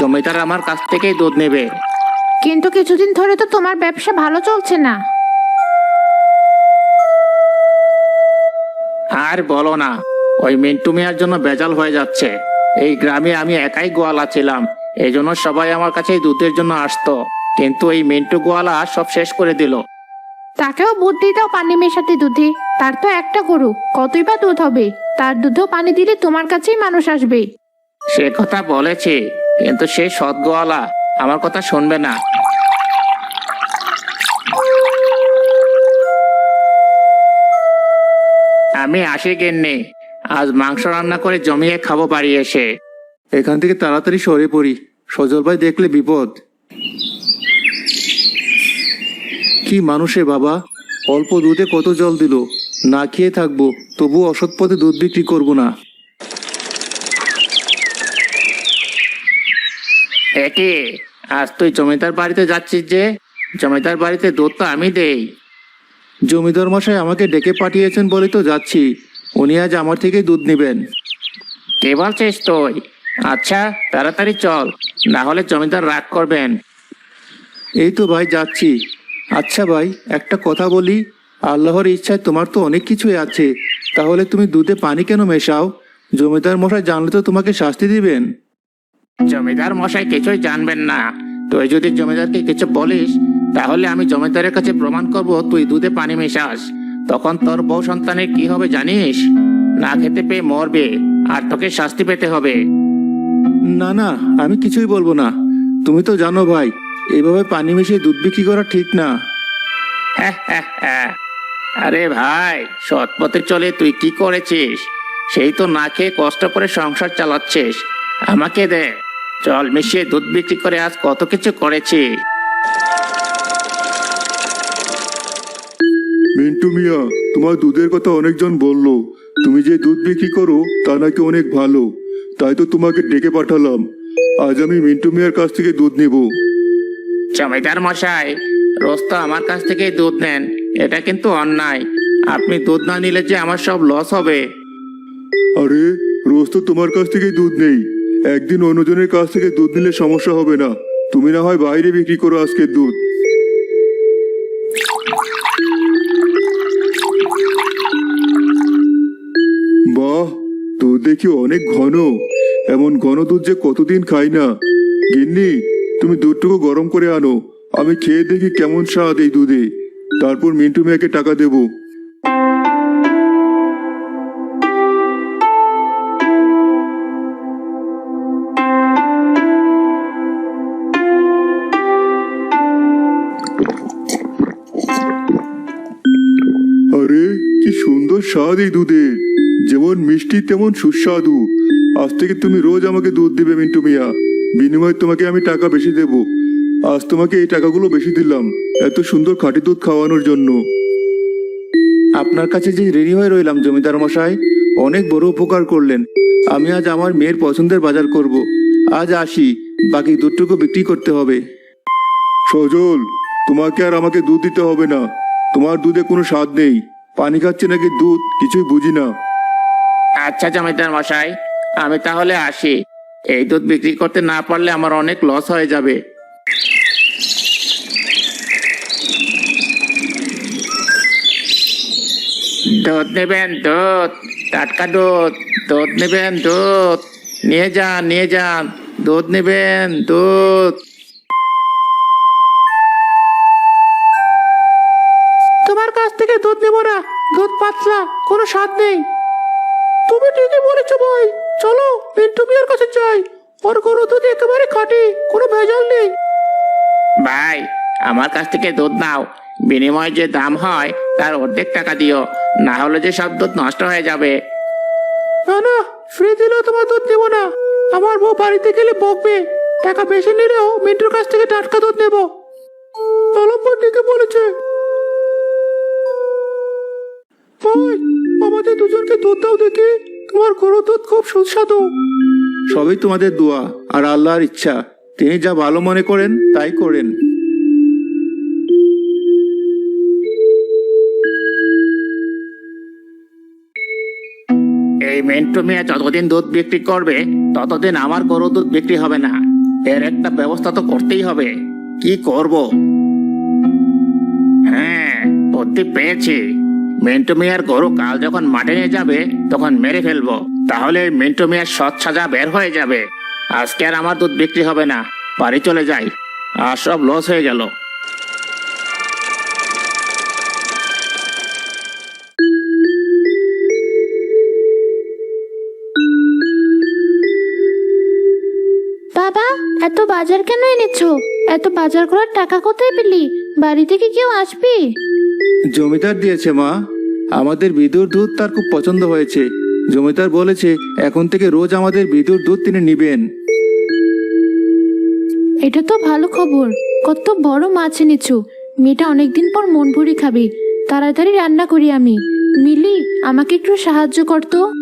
জমিদার আমার কাছ থেকেই দুধ নেবে। কিন্তু কিছুদিন ধরে তো তোমার ব্যবসা ভালো চলছে না। আর বলো না ওই মিন্টু মিয়ার জন্য বেজাল হয়ে যাচ্ছে। এই গ্রামে আমি একাই গোয়ালা ছিলাম এই জন্য সবাই আমার কাছে দুধের জন্য আসতো। কিন্তু এই মিন্টু গোয়ালা সব শেষ করে দিল। তাকেও বুদ্ধি দাও পানি মেশাতে দুধে তার তো একটা গরু কতই বা দুধ হবে? তার দুধেও পানি দিলে তোমার কাছেই মানুষ আসবে। সে কথা বলেছে কিন্তু সেই সৎ গোয়ালা আমার কথা শুনবে না। আমি আসি গেননি, আজ মাংস রান্না করে জমিয়ে খাব বাড়ি এসে। এখান থেকে তাড়াতাড়ি সরে পড়ি, সজল ভাই দেখলে বিপদ। কি মানুষে বাবা, অল্প দুধে কত জল দিল, না খেয়ে থাকব তবু অসৎ পথে দুধ বিক্রি করব না। একে আজ তুই জমিদার বাড়িতে যাচ্ছিস যে? জমিদার বাড়িতে দুধ তো আমি দেই। জমিদার মশাই আমাকে ডেকে পাঠিয়েছেন বলে তো যাচ্ছি। উনি আজ আমার থেকে দুধ নেবেন। কে বলছিস তুই? আচ্ছা তাড়াতাড়ি চল না হলে জমিদার রাগ করবেন। এই তো ভাই যাচ্ছি। আচ্ছা ভাই একটা কথা বলি। আল্লাহর ইচ্ছায় তোমার তো অনেক কিছুই আছে। তাহলে তুমি দুধে পানি কেন মেশাও? জমিদার মশাই জানলে তো তোমাকে শাস্তি দিবেন। জমিদার মশাই কিছুই জানবেন না। তুই যদি জমিদারকে কিছু বলিস তাহলে আমি জমিদারের কাছে প্রমাণ করব তুই দুধে পানি মেশাস। তখন তোর বউ সন্তানের কি হবে জানিস? না খেতে পেয়ে মরবে আর তোকে শাস্তি পেতে হবে। না না আমি কিছুই বলব না। তুমি তো জানো ভাই এভাবে পানি মিশিয়ে দুধ বিক্রি করা ঠিক না। আরে ভাই সৎ পথে চলে তুই কি করেছিস? সেই তো না খেয়ে কষ্ট করে সংসার চালাচ্ছিস। আমাকে দে। চল মিশিয়ে দুধ বিক্রি করে আজ কত কিছু করেছি। মিন্টু মিয়া তোমার দুধের কথা অনেকজন বলল। তুমি যে দুধ বিক্রি করো তা নাকি অনেক ভালো। তাই তো তোমাকে ডেকে পাঠালাম। আজ আমি মিন্টু মিয়ার কাছ থেকে দুধ নিব। জমিদার মশাই রোজ তো আমার কাছ থেকেই দুধ নেন। এটা কিন্তু অন্যায়। আপনি দুধ না নিলে যে আমার সব লস হবে। আরে রোজ তো তোমার কাছ থেকে দুধ নেই। একদিন অন্যজনের কাছ থেকে দুধ নিলে সমস্যা হবে না। তুমি না হয় বাইরে বিক্রি করো আজকের দুধ। বাহ, দুধ দেখি অনেক ঘন। এমন ঘন দুধ যে কতদিন খাই না। গিন্নি, তুমি দুধটুকু গরম করে আনো। আমি খেয়ে দেখি কেমন স্বাদ এই দুধে। তারপর মিন্টু মিয়াকে টাকা দেবো। কি সুন্দর স্বাদ এই দুধের। যেমন মিষ্টি, তেমন সুস্বাদু। আজ থেকে তুমি রোজ আমাকে দুধ দিবে মিন্টু মিয়া। বিনিময়ে তোমাকে আমি টাকা বেশি দেব। আজ তোমাকে এই টাকাগুলো বেশি দিলাম, এত সুন্দর খাঁটি দুধ খাওয়ানোর জন্য। আপনার কাছে যে রেডি হয়ে রইলাম, জমিদার মশাই, অনেক বড় উপকার করলেন। আমি আজ আমার মেয়ের পছন্দের বাজার করব। আজ আসি, বাকি দুধটুকু বিক্রি করতে হবে। সজল, তোমাকে আর আমাকে দুধ দিতে হবে না। তোমার দুধে কোনো স্বাদ নেই। পানি খাচ্ছে নাকি দুধ? কিছুই বুঝি না। আচ্ছা জমিদার মশাই, আমি তাহলে আসি। এই দুধ বিক্রি করতে না পারলে আমার অনেক লস হয়ে যাবে। দুধ নেবেন দুধ, টাটকা দুধ দুধ নেবেন দুধ। নিয়ে যান নিয়ে যান, দুধ নেবেন দুধ। থেকে দুধ নেব না। দুধ পাতলা কোনো স্বাদ নেই। তুমি ঠিকই বলেছ ভাই। চলো মিন্টু মিয়ার কাছে যাই। ওর গরু দুধ একেবারে খাঁটি কোনো ভেজাল নেই। ভাই আমার কাছ থেকে দুধ নাও। বিনিময়ে যে দাম হয় তার অর্ধেক টাকা দিও। না হলে যে সব দুধ নষ্ট হয়ে যাবে। না না ফ্রি দিলেও তোমার দুধ নেব না। আমার বউ বাড়িতে গেলে বকবে। টাকা বেশি নিলেও মিন্টুর কাছ থেকে টাটকা দুধ নেব। তলব্বর ঠিকই বলেছে ভাই আমাদের দুজনকে দুধ দাও দেখি। তোমার গরুর দুধ খুব সুস্বাদু। সবই তোমাদের দোয়া আর আল্লাহর ইচ্ছা। তিনি যা ভালো মনে করেন তাই করেন। এই মেন্টু মিয়া যতদিন দুধ বিক্রি করবে ততদিন আমার গরু দুধ বিক্রি হবে না। এর একটা ব্যবস্থা তো করতেই হবে। কি করব? হ্যাঁ বুদ্ধি পেয়েছি মিন্টু মিয়ার গরু কাল যখন মাঠে নিয়ে যাবে তখন মেরে ফেলব। তাহলে মিন্টু মিয়ার সৎ সাজা বের হয়ে যাবে। আজকে আর আমার দুধ বিক্রি হবে না। বাড়ি চলে যাই। আর সব লস হয়ে গেল। বাবা এত বাজার কেন এনেছো? এত বাজার করার টাকা কোথায় পেলি? বাড়ি থেকে কেউ আসবে? জমিদার দিয়েছে মা। আমাদের বিদুর দুধ তার খুব পছন্দ হয়েছে। জমিদার বলেছে, এখন থেকে রোজ আমাদের বিদুর দুধ তিনি নিবেন। এটা তো ভালো খবর। কত বড় মাছ এনেছো। মেয়েটা অনেকদিন পর মন ভরি খাবে। তাড়াতাড়ি রান্না করি আমি। মিলি, আমাকে একটু সাহায্য করতো